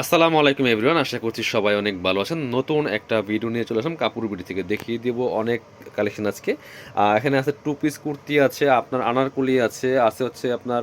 আসসালামু আলাইকুম এভরিওয়ান, আশা করছি সবাই অনেক ভালো আছেন। নতুন একটা ভিডিও নিয়ে চলে আসলাম কাপড় বিডি থেকে। দেখিয়ে দিব অনেক কালেকশন আজকে। এখানে আছে টু পিস কুর্তি আছে, আপনার আনারকুলি আছে আছে হচ্ছে আপনার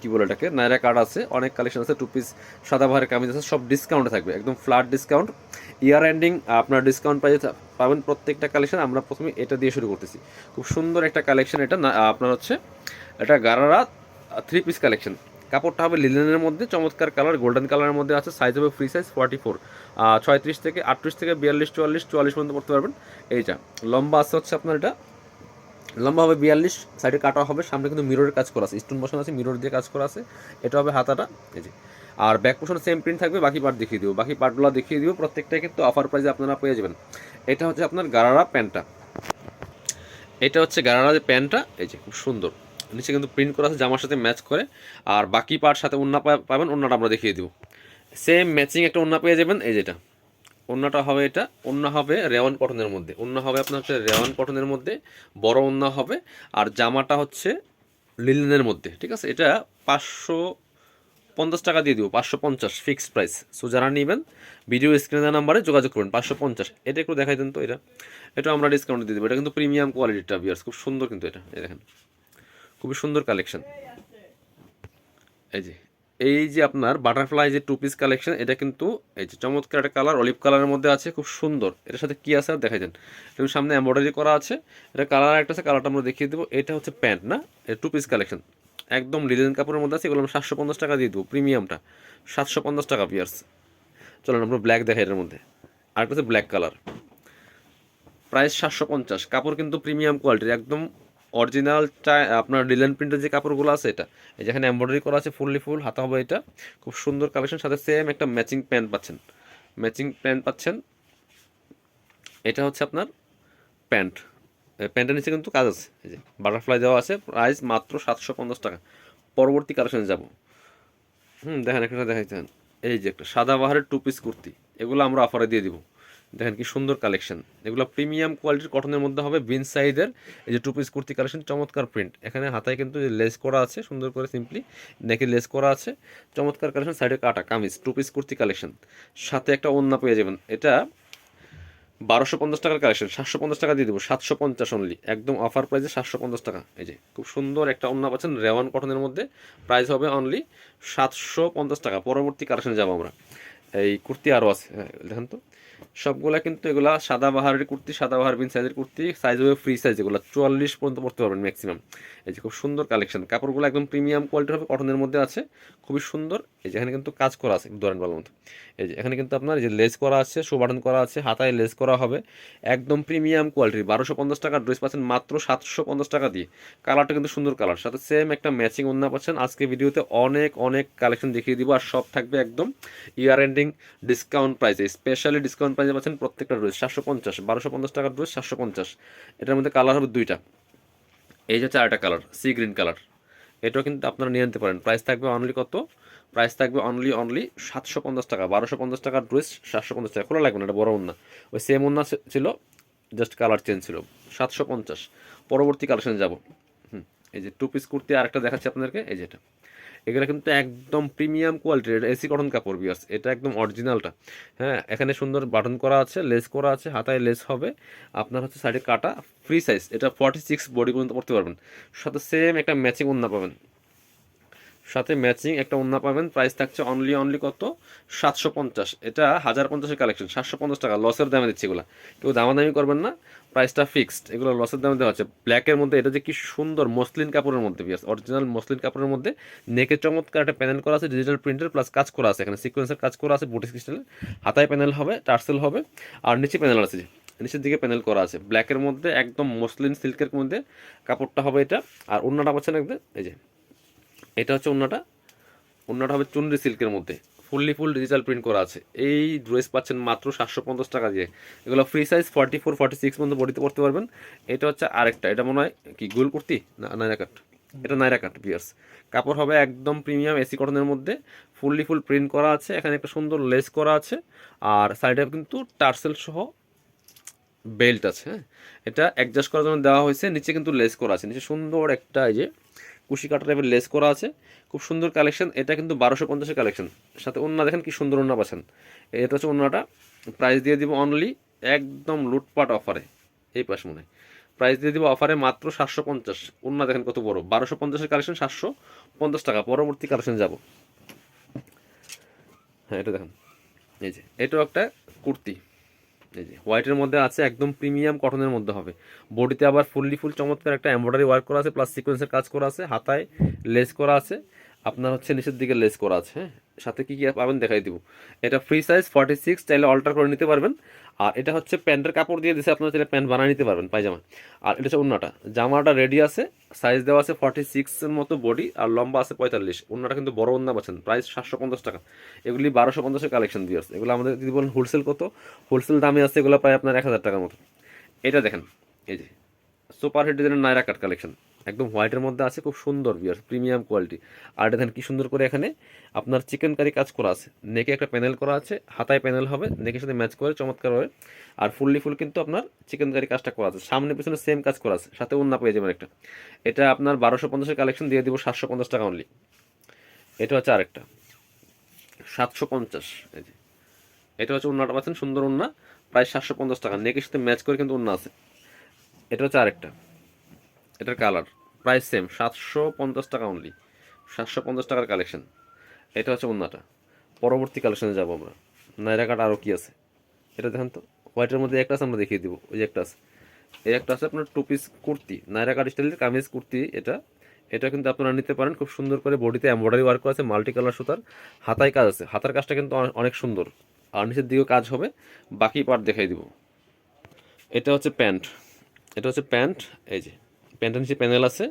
কি বলে এটাকে, নাইরা কার্ড আছে, অনেক কালেকশন আছে টু পিস সাদা সাদাবাহারের কামিজ আছে, সব ডিসকাউন্টে থাকবে, একদম ফ্ল্যাট ডিসকাউন্ট ইয়ার এন্ডিং আপনার ডিসকাউন্ট পাই পাবেন প্রত্যেকটা কালেকশন আমরা প্রথমে এটা দিয়ে শুরু করতেছি। খুব সুন্দর একটা কালেকশন এটা আপনার হচ্ছে, এটা গারারা থ্রি পিস কালেকশন কাপড়টা হবে লিলেনের মধ্যে, চমৎকার কালার গোল্ডেন কালারের মধ্যে আছে সাইজ হবে ফ্রি সাইজ ফর্টি ফোর ছয়ত্রিশ থেকে আটত্রিশ থেকে বিয়াল্লিশ, চুয়াল্লিশ চুয়াল্লিশ পর্যন্ত পড়তে পারবেন। এইটা লম্বা আছে হচ্ছে আপনার এটা। লম্বা হবে বিয়াল্লিশ সাইডে কাটা হবে, সামনে কিন্তু মিররের কাজ করা আছে। স্টোন বসানো আছে মিরর দিয়ে কাজ করা আছে। এটা হবে হাতাটা, এই যে। আর ব্যাক পোর্শন সেম প্রিন্ট থাকবে, বাকি পার্ট দেখিয়ে দিব। বাকি পার্টগুলো দেখিয়ে দিব, প্রত্যেকটাই কিন্তু অফার প্রাইসে আপনারা পেয়ে যাবেন। এটা হচ্ছে আপনার গারারা প্যান্টটা। এটা হচ্ছে গারারা যে প্যান্টটা, এই যে, খুব সুন্দর। নিচে কিন্তু প্রিন্ট করা আছে, জামার সাথে ম্যাচ করে। আর বাকি পার্ট সাথে ওন্না পাবেন ওন্নাটা আমরা দেখিয়ে দিব। সেম ম্যাচিং একটা ওন্না পেয়ে যাবেন, এই যেটা। ওন্নাটা হবে এটা ওন্না হবে রেওয়ান কটনের মধ্যে। ওন্না হবে আপনার হচ্ছে রেওয়ান কটনের মধ্যে, বড় ওন্না হবে। আর জামাটা হচ্ছে লিলেনের মধ্যে, ঠিক আছে? এটা পাঁচশো পঞ্চাশ টাকা দিয়ে দিব, পাঁচশো পঞ্চাশ ফিক্সড প্রাইস সো যারা নেবেন ভিডিও স্ক্রিনে নাম্বারে যোগাযোগ করুন পাঁচশো পঞ্চাশ। এটা একটু দেখাই দেন তো, এটা। এটা আমরা ডিসকাউন্ট দিয়ে দেবো। এটা কিন্তু প্রিমিয়াম কোয়ালিটিটা বিয়ার্স খুব সুন্দর কিন্তু এটা, এই দেখেন। খুবই সুন্দর কালেকশন এই যে এই যে আপনার বাটারফ্লাই যে টু পিস কালেকশন এটা কিন্তু এই যে চমৎকার একটা কালার অলিভ কালারের মধ্যে আছে, খুব সুন্দর। এটার সাথে কি আছে? আর দেখাই দেন। এবং সামনে এমব্রয়ডারি করা আছে। এটা কালার একটা আছে কালারটা আমরা দেখিয়ে দেবো। এটা হচ্ছে প্যান্ট না? এটা টু পিস কালেকশন একদম লিলেন কাপড়ের মধ্যে আছে, এগুলো আমরা সাতশো পঞ্চাশ টাকা দিয়ে দেবো প্রিমিয়ামটা সাতশো পঞ্চাশ টাকা পিয়ার্স চলুন আমরা ব্ল্যাক দেখাই এটার মধ্যে। আরেকটা হচ্ছে ব্ল্যাক কালার প্রাইস সাতশো পঞ্চাশ। কাপড় কিন্তু প্রিমিয়াম কোয়ালিটির একদম অরিজিনাল আপনার ডিলেন প্রিন্টের যে কাপড়গুলো আছে এটা, এই যেখানে এমব্রয়ডারি করা আছে ফুললি ফুল হাতা হবে এটা, খুব সুন্দর কালেকশন সাথে সেম একটা ম্যাচিং প্যান্ট পাচ্ছেন। ম্যাচিং প্যান্ট পাচ্ছেন, এটা হচ্ছে আপনার প্যান্ট প্যান্টের নিচে কিন্তু কাজ আছে, এই যে বাটারফ্লাই দেওয়া আছে প্রাইস মাত্র সাতশো পঞ্চাশ টাকা। পরবর্তী কালেকশনে যাব। হুম, দেখেন, একটা দেখাইতেন এই যে একটা সাদা বাহারের টু পিস কুর্তি, এগুলো আমরা অফারে দিয়ে দিব। দেখেন কি সুন্দর কালেকশন এগুলো প্রিমিয়াম কোয়ালিটির কটনের মধ্যে হবে বিন সাইজের এই যে টু পিস কুর্তি কালেকশন চমৎকার প্রিন্ট এখানে হাতায় কিন্তু লেস করা আছে সুন্দর করে সিম্পলি নেকে লেস করা আছে। চমৎকার কালেকশন সাইডে কাটা kameez two piece kurti collection সাথে একটা ওন্না পেয়ে যাবেন। এটা বারোশো পঞ্চাশ টাকার কালেকশন সাতশো পঞ্চাশ টাকা দিয়ে দেবো সাতশো পঞ্চাশ অনলি একদম অফার প্রাইসে সাতশো পঞ্চাশ টাকা। এই যে খুব সুন্দর একটা ওন্না পাচ্ছেন রেওয়ান কটনের মধ্যে। প্রাইস হবে অনলি সাতশো পঞ্চাশ টাকা। পরবর্তী কালেকশনে যাব আমরা। এই কুর্তি আরও আছে। হ্যাঁ, দেখেন তো। সবগুলা কিন্তু এগুলা সাদা বাহারের কুর্তি, সাদা বাহার বিন সাইজের কুর্তি সাইজ হবে ফ্রি সাইজ এগুলো। চুয়াল্লিশ পর্যন্ত পড়তে পারবেন ম্যাক্সিমাম এই যে খুব সুন্দর কালেকশন কাপড়গুলো একদম প্রিমিয়াম কোয়ালিটির হবে কটনের মধ্যে আছে। খুবই সুন্দর। এই যে এখানে কিন্তু কাজ করা আছে, ধরেন মতো। এই যে এখানে কিন্তু আপনার যে লেস করা আছে সুবাটন করা আছে, হাতায় লেস করা হবে। একদম প্রিমিয়াম কোয়ালিটির বারোশো পঞ্চাশ টাকার ড্রেস পাচ্ছেন মাত্র সাতশো পঞ্চাশ টাকা দিয়ে। কালারটা কিন্তু সুন্দর কালার সাথে সেম একটা ম্যাচিং অন্য পাচ্ছেন। আজকে ভিডিওতে অনেক অনেক কালেকশন দেখিয়ে দিব। আর সব থাকবে একদম ইয়ার এন্ডিং ডিসকাউন্ট প্রাইসে স্পেশালি ডিসকাউন্ট প্রাইসে পাচ্ছেন প্রত্যেকটা ড্রেস সাতশো পঞ্চাশ, বারোশো পঞ্চাশ টাকার ড্রেস সাতশো পঞ্চাশ। এটার মধ্যে কালার হবে দুইটা। এই যে চারটা কালার সি গ্রিন কালার এটাও কিন্তু আপনারা নিয়ে নিতে পারেন। প্রাইস থাকবে অনলি কত? প্রাইস থাকবে অনলি অনলি সাতশো পঞ্চাশ টাকা। বারোশো পঞ্চাশ টাকার ড্রেস সাতশো পঞ্চাশ টাকা। খোলা লাগবে না, এটা বড় না ওই সেম ওন্না ছিল জাস্ট কালার চেঞ্জ ছিল। সাতশো পঞ্চাশ। পরবর্তী কালেকশনে যাব। হুম, এই যে টু পিস কুর্তি আরেকটা দেখাচ্ছি আপনাদেরকে। এই যেটা এগুলো কিন্তু একদম প্রিমিয়াম কোয়ালিটির এসি কটন কাপড় বিয়ার্স এটা একদম অরিজিনালটা হ্যাঁ এখানে সুন্দর বাটন করা আছে লেস করা আছে, হাতায় লেস হবে। আপনার হচ্ছে সাইডে কাটা ফ্রি সাইজ এটা ফর্টি সিক্স বডি পর্যন্ত পড়তে পারবেন। সাথে সেম একটা ম্যাচিং ওন্না পাবেন। সাথে ম্যাচিং একটা ওন্না পাবেন। প্রাইস থাকছে অনলি অনলি কত? সাতশো পঞ্চাশ। এটা হাজার পঞ্চাশের কালেকশন সাতশো পঞ্চাশ টাকা। লসের দামে দিচ্ছে এগুলো। কেউ দামাদামি করবেন না। প্রাইসটা ফিক্সড এগুলো লসের দামে দেওয়া হচ্ছে। ব্ল্যাকের মধ্যে এটা যে কি সুন্দর মসলিন কাপড়ের মধ্যে বিয়াস অরিজিনাল মসলিন কাপড়ের মধ্যে নেকে চমৎকার একটা প্যানেল করা আছে ডিজিটাল প্রিন্টের প্লাস কাজ করা আছে। এখানে সিকোয়েন্সের কাজ করা আছে বুটিক স্টাইলের হাতায় প্যানেল হবে টার্সেল হবে, আর নিচে প্যানেল আছে নিচের দিকে প্যানেল করা আছে। ব্ল্যাকের মধ্যে একদম মসলিন সিল্কের মধ্যে কাপড়টা হবে এটা। আর অন্যটা পাচ্ছেন একদম, এই যে এটা হচ্ছে অন্যটা অন্যটা হবে চুনরি সিল্কের মধ্যে। ফুললি ফুল ডিজিটাল প্রিন্ট করা আছে। এই ড্রেস পাচ্ছেন মাত্র সাতশো পঞ্চাশ টাকা দিয়ে। এগুলো free size forty four forty six পর্যন্ত বডিতে পড়তে পারবেন। এটা হচ্ছে আরেকটা। এটা মনে হয় কি, গোল কুর্তি? না নাইরা কাট এটা নাইরা কাট বিয়ার্স কাপড় হবে একদম প্রিমিয়াম এসি কটনের মধ্যে। ফুললি ফুল প্রিন্ট করা আছে। এখানে একটা সুন্দর লেস করা আছে। আর সাইডে কিন্তু টার্সেল সহ বেল্ট আছে হ্যাঁ? এটা অ্যাডজাস্ট করার জন্য দেওয়া হয়েছে। নিচে কিন্তু লেস করা আছে। নিচে সুন্দর একটা এই যে কুশি কাটা টাইপের লেস করা আছে। খুব সুন্দর কালেকশন এটা কিন্তু বারোশো পঞ্চাশের কালেকশন সাথে অন্য দেখেন কি সুন্দর অন্য পাচ্ছেন। এটা হচ্ছে অন্যটা প্রাইস দিয়ে দিব অনলি একদম লুটপাট অফারে এই পাশ মনে প্রাইস দিয়ে দিব অফারে মাত্র সাতশো পঞ্চাশ। অন্য দেখেন কত বড়। বারোশো পঞ্চাশের কালেকশন সাতশো পঞ্চাশ টাকা। পরবর্তী কালেকশন যাব। হ্যাঁ এটা দেখেন। এই যে, এটাও একটা কুর্তি। এই যে হোয়াইটের মধ্যে আছে একদম প্রিমিয়াম কটনের মধ্যে হবে। বডিতে আবার ফুললি ফুল চমৎকার একটা এমব্রয়ডারি ওয়ার্ক করা আছে প্লাস সিকোয়েন্সের কাজ করা আছে, হাতায় লেস করা আছে, আপনার হচ্ছে নিচের দিকে লেস করা আছে হ্যাঁ? সাথে কি কি পাবেন দেখাই দিব। এটা ফ্রি সাইজ ফর্টি সিক্স চাইলে অল্টার করে নিতে পারবেন। আর এটা হচ্ছে প্যান্টের কাপড় দিয়ে দিছে, আপনারা চাইলে প্যান্ট বানিয়ে নিতে পারবেন, পায়জামা। আর এটা হচ্ছে অন্যটা জামাটা রেডি আছে সাইজ দেওয়া আছে ফর্টি সিক্সের মতো বডি আর লম্বা আছে পঁয়তাল্লিশ। অন্যটা কিন্তু বড় অন্য পাচ্ছেন প্রাইস সাতশো পঞ্চাশ টাকা। এগুলি বারোশো পঞ্চাশের কালেকশন দিয়ে আসছে। এগুলো আমাদের যদি বলেন হোলসেল কত? হোলসেল দামে আছে এগুলো প্রায় আপনার এক হাজার টাকার মতো। এটা দেখেন, এই যে সুপার হিট ডিজাইনের নাইরা কাট কালেকশন একদম হোয়াইটের মধ্যে আছে, খুব সুন্দর বিয়ার প্রিমিয়াম কোয়ালিটি আর দেখেন কি সুন্দর করে এখানে আপনার চিকেন কারি কাজ করা আছে। নেকে একটা প্যানেল করা আছে, হাতায় প্যানেল হবে নেকের সাথে ম্যাচ করে, চমৎকার হবে আর ফুললি ফুল কিন্তু আপনার চিকেন কারি কাজটা করা আছে। সামনে পিছনে সেম কাজ করা আছে, সাথে অন্য পেয়ে যাবেন একটা। এটা আপনার বারোশো পঞ্চাশের কালেকশন দিয়ে দিব সাতশো পঞ্চাশ টাকা অনলি এটা হচ্ছে আরেকটা। সাতশো পঞ্চাশ, এই যে। এটা হচ্ছে উন্নাটা পাচ্ছেন, সুন্দর উন্না। প্রায় সাতশো পঞ্চাশ টাকা। নেকের সাথে ম্যাচ করে কিন্তু উন্না আছে। এটা হচ্ছে আরেকটা। এটার কালার প্রাইস সেম সাতশো পঞ্চাশ টাকা অনলি সাতশো পঞ্চাশ টাকার কালেকশন এটা হচ্ছে উন্নাটা পরবর্তী কালেকশনে যাব আমরা। নাইরা কাট আরও কী আছে? এটা দেখেন তো। হোয়াইটের মধ্যে একটা আছে, আমরা দেখিয়ে দিব। ওই যে একটা আছে। এই একটা আছে আপনার two piece kurti. Naira cut স্টাইলের কামিজ কুর্তি এটা। এটা কিন্তু আপনারা নিতে পারেন। খুব সুন্দর করে বডিতে এমব্রয়ডারি ওয়ার্ক আছে মাল্টি কালার সুতার। হাতায় কাজ আছে। হাতার কাজটা কিন্তু অনেক সুন্দর। আর নিচের দিকেও কাজ হবে। বাকি পার্ট দেখাই দিব। এটা হচ্ছে প্যান্ট। এটা হচ্ছে প্যান্ট। এই যে। প্যান্টের নিচে প্যানেল আছে।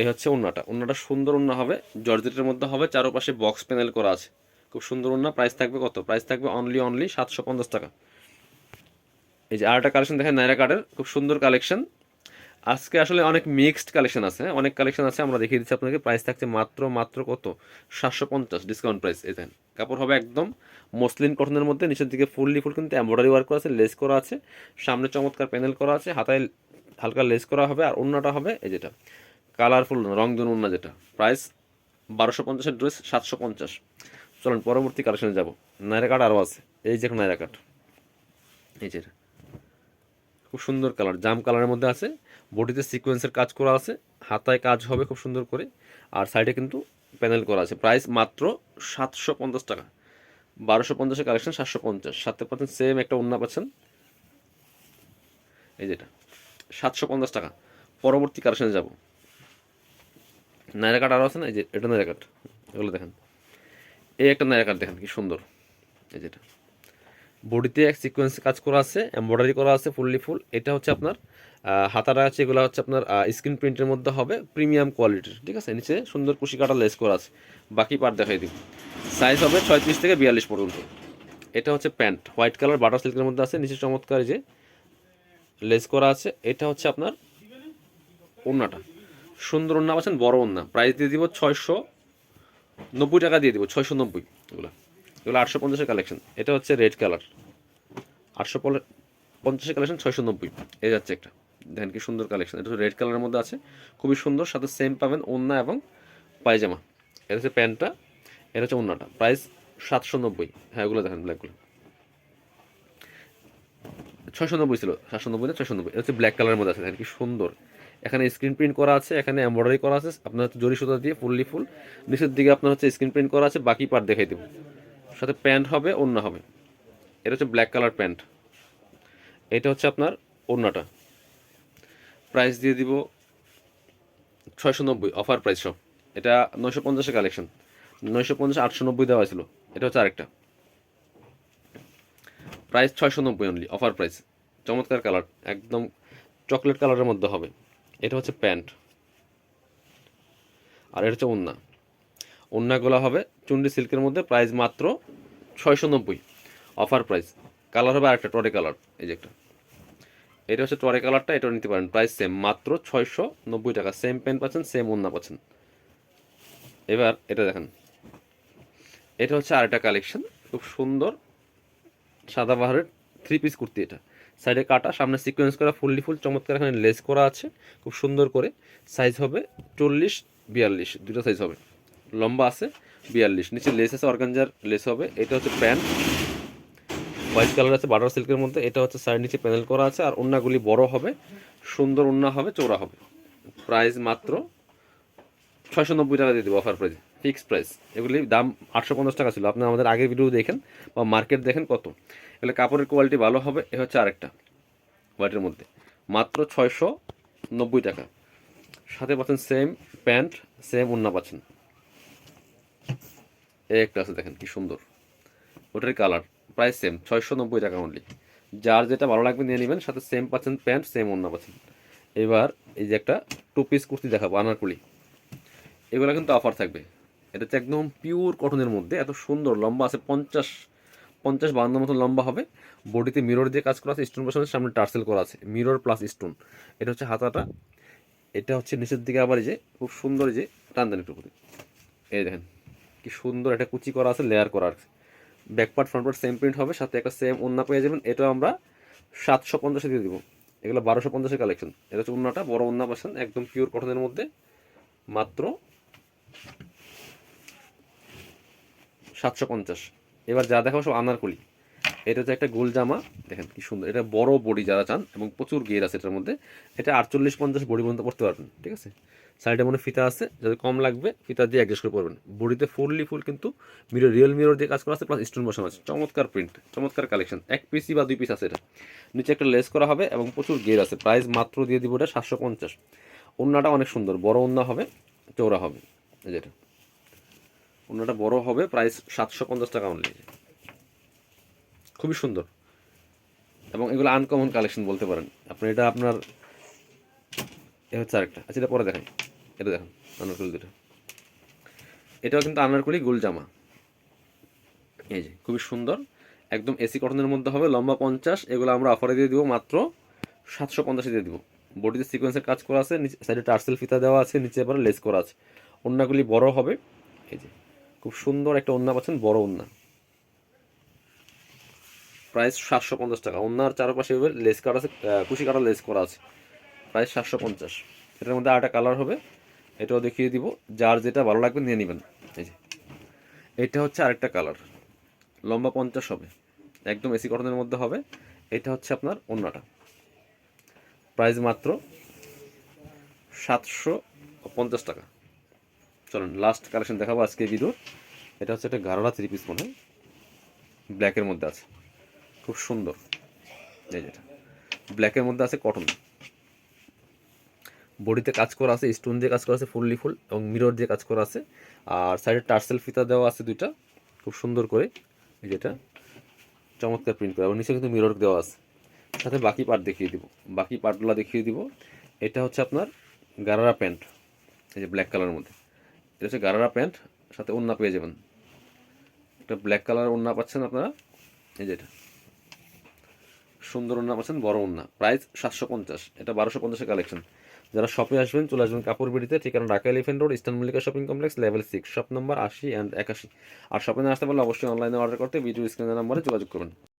এই হচ্ছে ওন্নাটা ওন্নাটা সুন্দর ওন্না হবে। জর্জেটের মধ্যে হবে, চারপাশে বক্স প্যানেল করা আছে। খুব সুন্দর ওন্না প্রাইস থাকবে কত? প্রাইস থাকবে অনলি অনলি সাতশো পঞ্চাশ টাকা। এই যে আরেকটা কালেকশন দেখেন নাইরা কার্ডের খুব সুন্দর কালেকশন। আজকে আসলে অনেক মিক্সড কালেকশন আছে? অনেক কালেকশন আছে, আমরা দেখিয়ে দিচ্ছি আপনাকে প্রাইস থাকছে মাত্র মাত্র কত? সাতশো পঞ্চাশ ডিসকাউন্ট প্রাইস এই দেখেন, কাপড় হবে একদম মসলিন কটনের মধ্যে। নিচের দিকে ফুললি ফুল কিন্তু এমব্রয়ডারি ওয়ার্ক করা আছে লেস করা আছে। সামনে চমৎকার প্যানেল করা আছে। হাতায় হালকা লেস করা হবে আর অন্যটা হবে এই যেটা, কালারফুল রংধন অন্য যেটা। প্রাইস বারোশো পঞ্চাশের ড্রেস, সাতশো পঞ্চাশ। চলুন পরবর্তী কালেকশনে যাব। নাইরা কার্ড আরও আছে। এই যে নাইরা কার্ড এই যেটা খুব সুন্দর কালার, জাম কালারের মধ্যে আছে। বডিতে সিকোয়েন্সের কাজ করা আছে। হাতায় কাজ হবে খুব সুন্দর করে। আর সাইডে কিন্তু প্যানেল করা আছে। প্রাইস মাত্র সাতশো পঞ্চাশ টাকা। বারোশো পঞ্চাশের কালেকশন, সাতশো পঞ্চাশ। সাথে পাচ্ছেন সেম একটা অন্য পাচ্ছেন। এই যেটা সাতশো পঞ্চাশ টাকা। পরবর্তী কালেকশনে যাব। নাইরা কাট আরও আছে না? এই যে, এটা নাইরা কাট। এগুলো দেখেন। এই একটা নাইরা কাট দেখেন, কি সুন্দর। এই যেটা। বডিতে এক সিকোয়েন্স কাজ করা আছে এমব্রয়ডারি করা আছে, ফুললি ফুল। এটা হচ্ছে আপনার হাতারা আছে, এগুলো হচ্ছে আপনার স্ক্রিন প্রিন্টের মধ্যে হবে প্রিমিয়াম কোয়ালিটির ঠিক আছে? নিচে সুন্দর কুশি কাটা লেস করা আছে। বাকি পার্ট দেখাই দিব সাইজ হবে ছয়ত্রিশ থেকে বিয়াল্লিশ পর্যন্ত। এটা হচ্ছে প্যান্ট। হোয়াইট কালার, বাটার সিল্কের মধ্যে আছে। নিচে চমৎকার যে লেস করা আছে। এটা হচ্ছে আপনার ওন্নাটা সুন্দর ওন্না পাচ্ছেন, বড় ওন্না প্রাইস দিয়ে দিব ছয়শো নব্বই টাকা দিয়ে দিব, ছয়শো নব্বই। এগুলো। এগুলো আটশো পঞ্চাশের কালেকশন এটা হচ্ছে রেড কালার আটশো পঞ্চাশের কালেকশন ছয়শো নব্বই। এই যাচ্ছে একটা। দেখেন কি সুন্দর কালেকশন এটা রেড কালারের মধ্যে আছে। খুবই সুন্দর, সাথে সেম পাবেন ওন্না এবং পায়জামা। এটা হচ্ছে প্যান্টটা, এটা হচ্ছে ওন্নাটা প্রাইস সাতশো নব্বই। হ্যাঁ এগুলো দেখেন ব্ল্যাকগুলো ছয়শো নব্বই ছিল সাতশো নব্বই না ছয়শো নব্বই হচ্ছে ব্ল্যাক কালারের মধ্যে আছে, দেখেন কি সুন্দর। এখানে স্ক্রিন প্রিন্ট করা আছে, এখানে এমব্রয়ডারি করা আছে, আপনার হচ্ছে জরি সুতা দিয়ে ফুললি ফুল। নিচের দিকে আপনার হচ্ছে স্ক্রিন প্রিন্ট করা আছে, বাকি পার্ট দেখাই দেবো। সাথে প্যান্ট হবে অন্য হবে। এটা হচ্ছে ব্ল্যাক কালার প্যান্ট। এটা হচ্ছে আপনার ওড়নাটা। প্রাইস দিয়ে দিব ছয়শো নব্বই অফার প্রাইস সব এটা নয়শো পঞ্চাশের কালেকশন নয়শো পঞ্চাশ আটশো নব্বই দেওয়া ছিল। এটা হচ্ছে আরেকটা। প্রাইস ছয়শো নব্বই অনলি অফার প্রাইস চমৎকার কালার একদম চকলেট কালারের মধ্যে হবে। এটা হচ্ছে প্যান্ট। আর এটা হচ্ছে ওন্না। ওন্নাগুলো হবে চুন্ডি সিল্কের মধ্যে প্রাইস মাত্র ছয়শো নব্বই অফার প্রাইস কালার হবে আরেকটা, টরে কালার এই যে একটা। এটা হচ্ছে টরে কালারটা এটাও নিতে পারেন। প্রাইস সেম মাত্র ছয়শো নব্বই টাকা। সেম প্যান্ট পাচ্ছেন সেম ওন্না পাচ্ছেন। এবার এটা দেখেন। এটা হচ্ছে আরেকটা কালেকশন খুব সুন্দর। সাদা বাহারের থ্রি পিস কুর্তি এটা। সাইডে কাটা, সামনে সিকোয়েন্স করা, ফুললি ফুল, চমৎকার এখানে লেস করা আছে, খুব সুন্দর করে। সাইজ হবে চল্লিশ, বিয়াল্লিশ দুটো সাইজ হবে। লম্বা আছে, বিয়াল্লিশ, নিচে লেস আছে অর্গানজার লেস হবে। এটা হচ্ছে প্যান্ট হোয়াইট কালার আছে বাটার সিল্কের মধ্যে। এটা হচ্ছে সাইড নিচে প্যানেল করা আছে, আর ওন্নাগুলি বড় হবে, সুন্দর ওন্না হবে চৌড়া হবে। প্রাইস মাত্র ছয়শো নব্বই টাকা দিয়ে দেবো অফার প্রাইস ফিক্সড প্রাইস। এগুলি দাম আটশো পঞ্চাশ টাকা ছিল। আপনি আমাদের আগের ভিডিও দেখেন বা মার্কেট দেখেন কত। এগুলো কাপড়ের কোয়ালিটি ভালো হবে। এ হচ্ছে আরেকটা হোয়াইটের মধ্যে। মাত্র ছয়শো নব্বই টাকা। সাথে পাচ্ছেন সেম প্যান্ট সেম ওন্না পাচ্ছেন। এই একটা আছে দেখেন কি সুন্দর। ওটার কালার প্রাইস সেম ছয়শো নব্বই টাকা অনলি যার যেটা ভালো লাগবে নিয়ে নেবেন, সাথে সেম পাচ্ছেন প্যান্ট সেম ওন্না পাচ্ছেন। এবার এই যে একটা টু পিস কুর্তি দেখাবো, আনারকুলি। এগুলো কিন্তু অফার থাকবে। এটা হচ্ছে একদম পিওর কটনের মধ্যে, এত সুন্দর, লম্বা আছে, পঞ্চাশ পঞ্চাশ বান্ন মতো লম্বা হবে। বডিতে মিরর দিয়ে কাজ করা আছে স্টোন বসানোর সামনে টার্সেল করা আছে মিরর প্লাস স্টোন এটা হচ্ছে হাতাটা, এটা হচ্ছে নিচের দিকে আবার যে, খুব সুন্দর যে, টান দেন একটু করে। এই দেখেন, কি সুন্দর একটা কুচি করা আছে লেয়ার করা আছে। Back part front part same print হবে, সাথে একটা সেম ওন্না পেয়ে যাবেন, এটা আমরা সাতশো পঞ্চাশে দিয়ে দিব। এগুলো বারোশো পঞ্চাশের কালেকশন এটা হচ্ছে ওন্নাটা বড় ওন্না পাচ্ছেন একদম পিওর কটনের মধ্যে, মাত্র সাতশো পঞ্চাশ। এবার যা দেখাবো সব আনারকলি এটা হচ্ছে একটা গোল জামা। দেখেন কি সুন্দর। এটা বড় বডি যারা চান এবং প্রচুর গিয়ার আছে এটার মধ্যে, এটা আটচল্লিশ পঞ্চাশ বডি পর্যন্ত পড়তে পারবেন, ঠিক আছে? সাইডে মনে ফিতা আছে, যদি কম লাগবে ফিতা দিয়ে অ্যাডজাস্ট করে পড়বেন বডিতে ফুললি ফুল কিন্তু মিরর রিয়েল মিরর দিয়ে কাজ করা আছে প্লাস স্টোন বসানো আছে। চমৎকার প্রিন্ট চমৎকার কালেকশন এক পিসি বা দুই পিস আছে এটা। নিচে একটা লেস করা হবে এবং প্রচুর গিয়ার আছে। প্রাইস মাত্র দিয়ে দিব এটা সাতশো পঞ্চাশ। ওন্নাটা অনেক সুন্দর। বড় ওন্না হবে চৌড়া হবে। যেটা ওন্নাটা বড় হবে প্রাইস সাতশো পঞ্চাশ টাকা অনলি খুবই সুন্দর। এবং এগুলো আনকমন কালেকশন বলতে পারেন। আপনি এটা আপনার, এ হচ্ছে আরেকটা। আচ্ছা এটা পরে দেখাই। এটা দেখেন, আনারকুলি দুটো। এটাও কিন্তু আনারকুলি গোল জামা। এই যে, খুবই সুন্দর। একদম এসি কটনের মধ্যে হবে, লম্বা পঞ্চাশ। এগুলো আমরা অফারে দিয়ে দিব মাত্র সাতশো পঞ্চাশে দিয়ে দিব। বডিতে সিকোয়েন্সের কাজ করা আছে, নিচে সাইডে টার্সেল ফিতা দেওয়া আছে, নিচে আবার লেস করা আছে। অন্যগুলি বড় হবে। এই যে খুব সুন্দর একটা ওন্না পাচ্ছেন, বড় ওন্না প্রাইস সাতশো পঞ্চাশ টাকা। ওনার চারপাশে লেস কাটা আছে কুশি কাটা লেস করা আছে। প্রাইস সাতশো পঞ্চাশ। এটার মধ্যে আরেকটা কালার হবে, এটাও দেখিয়ে দিব। যার যেটা ভালো লাগবে নিয়ে নেবেন। এই যে। এটা হচ্ছে আরেকটা কালার লম্বা পঞ্চাশ হবে। একদম এসি কটনের মধ্যে হবে। এটা হচ্ছে আপনার অন্যটা প্রাইস মাত্র সাতশো পঞ্চাশ টাকা। চলুন লাস্ট কালেকশন দেখাবো আজকে ভিডিও এটা হচ্ছে একটা গারোলা থ্রি পিস মনে হয়। ব্ল্যাকের মধ্যে আছে। খুব সুন্দর। এই যেটা ব্ল্যাকের মধ্যে আছে কটন বডিতে কাজ করা আছে স্টোন দিয়ে কাজ করা আছে, ফুললি ফুল এবং মিরর দিয়ে কাজ করা আছে। আর সাইডে টার্সেল ফিতা দেওয়া আছে দুইটা। খুব সুন্দর করে। এই যেটা চমৎকার প্রিন্ট করা। এবং নিচে কিন্তু মিরর দেওয়া আছে। সাথে বাকি পার্ট দেখিয়ে দিব। বাকি পার্টগুলো দেখিয়ে দিব। এটা হচ্ছে আপনার গারারা প্যান্ট। এই যে ব্ল্যাক কালারের মধ্যে। এটা হচ্ছে গারারা প্যান্ট, সাথে ওন্না পেয়ে যাবেন। একটা ব্ল্যাক কালার ওন্না পাচ্ছেন আপনারা, এই যে এটা। সুন্দর ওন্না পাচ্ছেন, বড় ওন্না প্রাইস সাতশো পঞ্চাশ, এটা বারোশো পঞ্চাশের কালেকশন। যারা শপে আসবেন, চলে আসবেন কাপড় বিড়িতে, ঠিকানা Dhaka elephant road, eastern Mallika shopping complex, level six. Shop number আশি অ্যান্ড একাশি। আর শপে না আসতে পারলে অবশ্যই অনলাইনে অর্ডার করতে, ভিডিও স্ক্রিনের নাম্বারে যোগাযোগ করবেন